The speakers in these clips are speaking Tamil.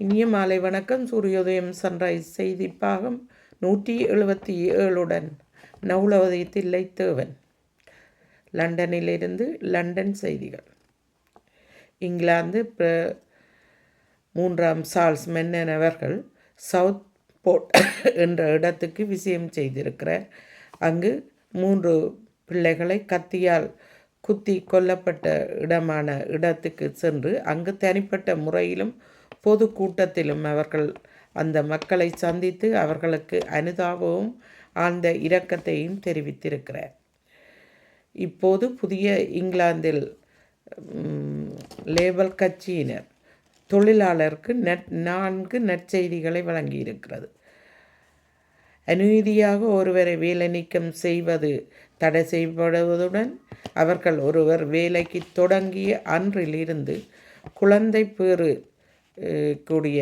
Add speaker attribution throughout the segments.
Speaker 1: இனிய மாலை வணக்கம். சூரியோதயம் சன்ரைஸ் செய்தி பாகம் நூற்றி எழுபத்தி ஏழுடன் நவுலவதி தில்லை தேவன் லண்டனிலிருந்து லண்டன் செய்திகள். இங்கிலாந்து பிர- மூன்றாம் சார்ல்ஸ் மன்னன் அவர்கள் சவுத் போர்ட் என்ற இடத்துக்கு விஜயம் செய்திருக்கிறார். அங்கு மூன்று பிள்ளைகளை கத்தியால் குத்தி கொல்லப்பட்ட இடமான இடத்துக்கு சென்று அங்கு தனிப்பட்ட முறையிலும் பொது கூட்டத்திலும் அவர்கள் அந்த மக்களை சந்தித்து அவர்களுக்கு அனுதாபமும் ஆழ்ந்த இரக்கத்தையும் தெரிவித்திருக்கிறார். இப்போது புதிய இங்கிலாந்தில் லேபல் கட்சியினர் தொழிலாளருக்கு நட் நான்கு நற்செய்திகளை வழங்கியிருக்கிறது. அநீதியாக ஒருவரை வேலை நீக்கம் செய்வது தடை செய்யப்படுவதுடன் அவர்கள் ஒருவர் வேலைக்கு தொடங்கிய அன்றிலிருந்து குழந்தை பேறு கூடிய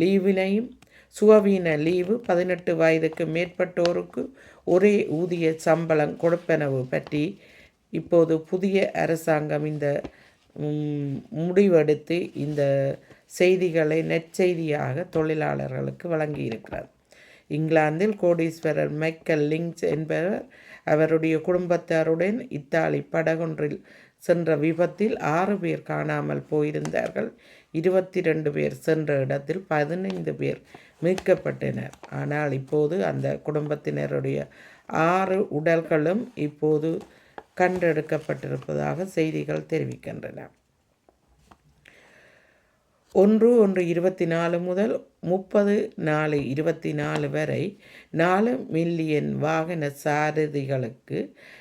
Speaker 1: லீவினையும் சுவவீன லீவு பதினெட்டு வயதுக்கு மேற்பட்டோருக்கு ஒரே ஊதிய சம்பளம் கொடுப்பனவு பற்றி இப்போது புதிய அரசாங்கம் இந்த முடிவெடுத்து இந்த செய்திகளை நற்செய்தியாக தொழிலாளர்களுக்கு வழங்கியிருக்கிறது. இங்கிலாந்தில் கோடீஸ்வரர் மைக்கேல் லிங்க்ஸ் என்பவர் அவருடைய குடும்பத்தாருடன் இத்தாலி படகொன்றில் சென்ற விபத்தில் ஆறு பேர் காணாமல் போயிருந்தார்கள். இருபத்தி ரெண்டு பேர் சென்ற இடத்தில் பதினைந்து பேர் மீட்கப்பட்டனர். ஆனால் இப்போது அந்த குடும்பத்தினருடைய ஆறு உடல்களும் இப்போது கண்டெடுக்கப்பட்டிருப்பதாக செய்திகள் தெரிவிக்கின்றன. ஒன்று ஒன்று இருபத்தி நாலு முதல் முப்பது நாலு இருபத்தி நாலு வரை நாலு மில்லியன் வாகன சாரதிகளுக்கு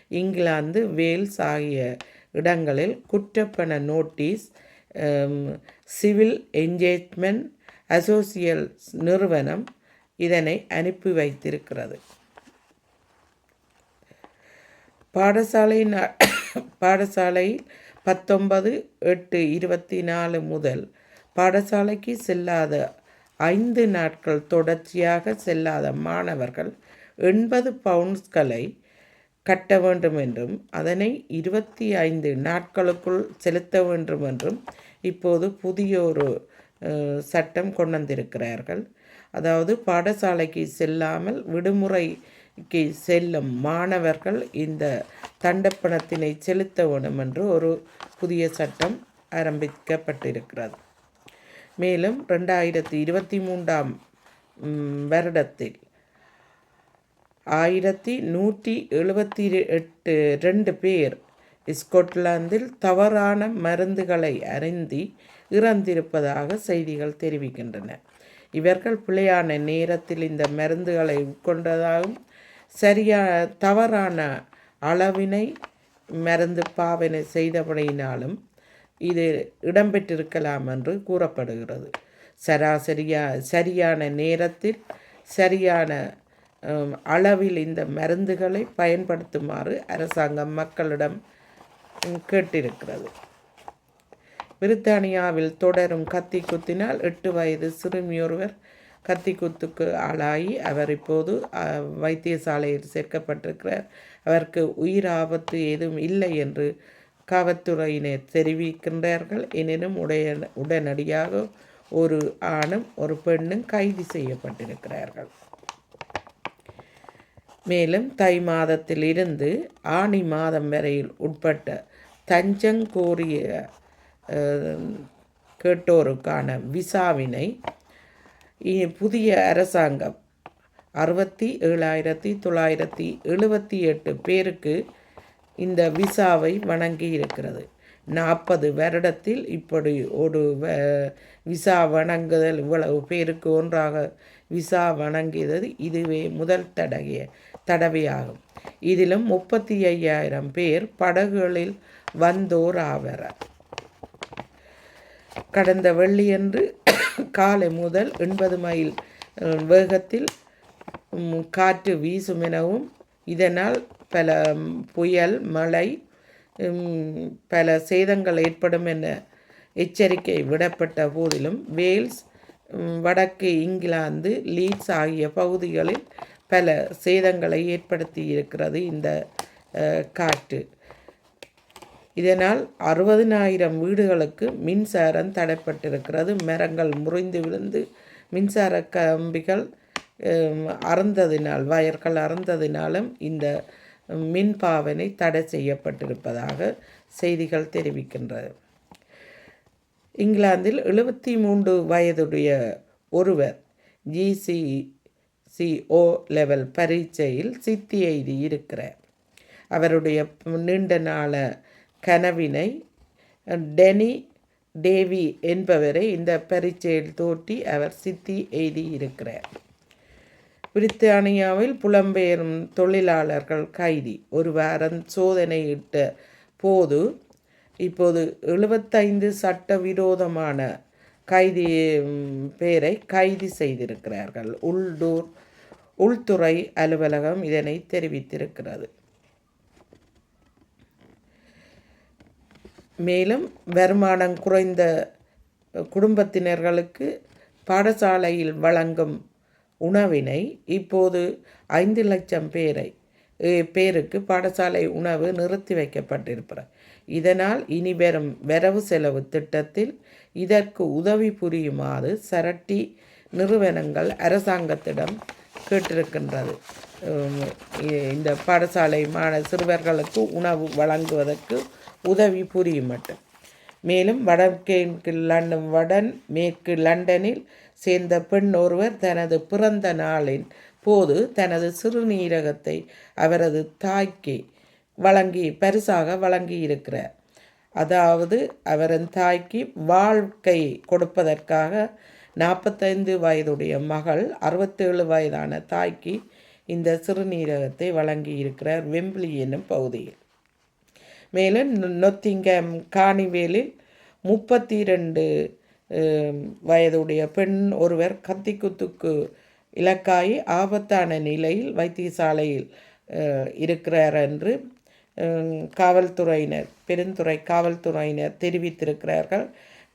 Speaker 1: இங்கிலாந்து வேல்ஸ் ஆகிய இடங்களில் குற்றப்பண நோட்டீஸ் சிவில் என்கேஜ்மெண்ட் அசோசியல்ஸ் நிறுவனம் இதனை அனுப்பி வைத்திருக்கிறது. பாடசாலை பாடசாலையில் பத்தொன்பது எட்டு இருபத்தி நாலு முதல் பாடசாலைக்கு செல்லாத ஐந்து நாட்கள் தொடர்ச்சியாக செல்லாத மாணவர்கள் எண்பது பவுண்ட்ஸ்களை கட்ட வேண்டும் என்றும் அதனை இருபத்தி ஐந்து நாட்களுக்குள் செலுத்த வேண்டும் என்றும் இப்போது புதிய ஒரு சட்டம் கொண்டு வந்திருக்கிறார்கள் அதாவது பாடசாலைக்கு செல்லாமல் விடுமுறைக்கு செல்லும் மாணவர்கள் இந்த தண்டப்பணத்தினை செலுத்த வேண்டும் என்று ஒரு புதிய சட்டம் ஆரம்பிக்கப்பட்டிருக்கிறது. மேலும் ரெண்டாயிரத்தி இருபத்தி மூன்றாம் வருடத்தில் ஆயிரத்தி நூற்றி எழுபத்தி எட்டு ரெண்டு பேர் ஸ்கொட்லாந்தில் தவறான மருந்துகளை அருந்தி இறந்திருப்பதாக செய்திகள் தெரிவிக்கின்றன. இவர்கள் பிழையான நேரத்தில் இந்த மருந்துகளை உட்கொண்டதாகவும் சரியா தவறான அளவினை மருந்து பாவனை செய்தபடியினாலும் இது இடம்பெற்றிருக்கலாம் என்று கூறப்படுகிறது. சராசரியா சரியான நேரத்தில் சரியான அளவில் இந்த மருந்துகளை பயன்படுத்துமாறு அரசாங்கம் மக்களிடம் கேட்டிருக்கிறது. பிரித்தானியாவில் தொடரும் கத்தி குத்தினால் எட்டு வயது சிறுமியொருவர் கத்தி குத்துக்கு ஆளாகி அவர் இப்போது அஹ், வைத்தியசாலையில் சேர்க்கப்பட்டிருக்கிறார். அவருக்கு உயிர் ஆபத்து ஏதும் இல்லை என்று காவல்துறையினர் தெரிவிக்கின்றார்கள். எனினும் உடைய உடனடியாக ஒரு ஆணும் ஒரு பெண்ணும் கைது செய்யப்பட்டிருக்கிறார்கள். மேலும் தை மாதத்திலிருந்து ஆணி மாதம் வரையில் உட்பட்ட தஞ்சம் கோரிய கேட்டோருக்கான விசாவினை புதிய அரசாங்கம் அறுபத்தி ஏழாயிரத்தி தொள்ளாயிரத்தி எழுபத்தி எட்டு பேருக்கு இந்த விசாவை வணங்கி இருக்கிறது நாற்பது வருடத்தில் இப்படி ஒரு வ- விசா வணங்குதல் இவ்வளவு பேருக்கு ஒன்றாக விசா வணங்கியது இதுவே முதல் தடவைய தடவையாகும். இதிலும் முப்பத்தி ஐயாயிரம் பேர் படகுகளில் வந்தோர் ஆவர். கடந்த வெள்ளியன்று காலை முதல் எண்பது மைல் வேகத்தில் காற்று வீசும் எனவும் இதனால் பல புயல் மழை பல சேதங்கள் ஏற்படும் என எச்சரிக்கை விடப்பட்ட போதிலும் வேல்ஸ் வடக்கு இங்கிலாந்து லீட்ஸ் ஆகிய பகுதிகளில் பல சேதங்களை ஏற்படுத்தி இருக்கிறது இந்த காற்று. இதனால் அறுபதினாயிரம் வீடுகளுக்கு மின்சாரம் தடைப்பட்டிருக்கிறது. மரங்கள் முறிந்து விழுந்து மின்சார கம்பிகள் அறந்ததினால் வயர்கள் அறந்ததினாலும் இந்த மின் பாவனை தடை செய்யப்பட்டிருப்பதாக செய்திகள் தெரிவிக்கின்றது இங்கிலாந்தில் எழுபத்தி மூன்று வயதுடைய ஒருவர் ஜிசி சிஓ லெவல் பரீட்சையில் சித்தி எய்தி இருக்கிறார். அவருடைய நீண்ட நாள கனவினை டெனி டேவி என்பவரை இந்த பரீட்சையில் தோட்டி அவர் சித்தி எய்தி இருக்கிறார். பிரித்தானியாவில் புலம்பெயரும் தொழிலாளர்கள் கைதி ஒரு வாரம் சோதனையிட்ட போது இப்போது எழுபத்தைந்து சட்டவிரோதமான கைதி பேரை கைது செய்திருக்கிறார்கள். உள்டூர் உள்துறை அலுவலகம் இதனை தெரிவித்திருக்கிறது. மேலும் வருமானம் குறைந்த குடும்பத்தினர்களுக்கு பாடசாலையில் வழங்கும் உணவினை இப்போது ஐந்து லட்சம் பேரை பேருக்கு பாடசாலை உணவு நிறுத்தி வைக்கப்பட்டிருக்கிறார் இதனால் இனி வரும் வரவு செலவு திட்டத்தில் இதற்கு உதவி புரியுமாறு சரட்டி நிறுவனங்கள் அரசாங்கத்திடம் கேட்டிருக்கின்றது. இந்த பாடசாலை மாண சிறுவர்களுக்கு உணவு வழங்குவதற்கு உதவி புரியும் மட்டும். மேலும் வடக்கேற்கு லண்டன் வடன் மேற்கு லண்டனில் சேர்ந்த பெண் ஒருவர் தனது பிறந்த நாளின் போது தனது சிறுநீரகத்தை அவரது தாய்க்கு வழங்கி பரிசாக வழங்கி இருக்கிறார் அதாவது அவரின் தாய்க்கு வாழ்க்கை கொடுப்பதற்காக நாற்பத்தைந்து வயதுடைய மகள் அறுபத்தேழு வயதான தாய்க்கு இந்த சிறுநீரகத்தை வழங்கி இருக்கிறார் வெம்பிளி என்னும் பகுதியில். மேலும் நொத்திங்கம் காணிவேலில் முப்பத்தி ரெண்டு வயதுடைய பெண் ஒருவர் கத்திக்குத்துக்கு இலக்காயி ஆபத்தான நிலையில் வைத்தியசாலையில் இருக்கிறார் என்று காவல்துறையினர் பெருந்துறை காவல்துறையினர் தெரிவித்திருக்கிறார்கள்.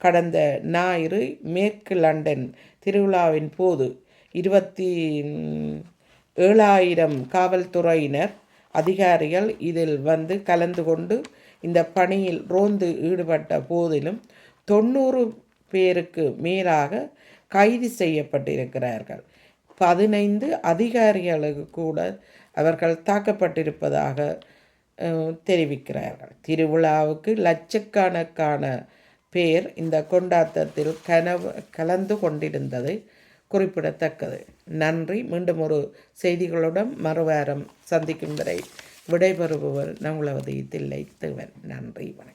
Speaker 1: கடந்த ஞாயிறு மேற்கு லண்டன் திருவிழாவின் போது இருபத்தி ஏழாயிரம் காவல்துறையினர் அதிகாரிகள் இதில் வந்து கலந்து கொண்டு இந்த பணியில் ரோந்து ஈடுபட்ட போதிலும் தொண்ணூறு பேருக்கு மேலாக கைது செய்யப்பட்டிருக்கிறார்கள். பதினைந்து அதிகாரிகளுக்கு கூட அவர்கள் தாக்கப்பட்டிருப்பதாக தெரிவிக்கிறார்கள். திருவிழாவுக்கு லட்சக்கணக்கான பேர் இந்த கொண்டாட்டத்தில் கனவு கலந்து கொண்டிருந்தது குறிப்பிடத்தக்கது. நன்றி. மீண்டும் ஒரு செய்திகளுடன் மறுவாரம் சந்திக்கும் வரை விடைபெறுபவர் நம்மளவது தில்லை தேவன். நன்றி. வணக்கம்.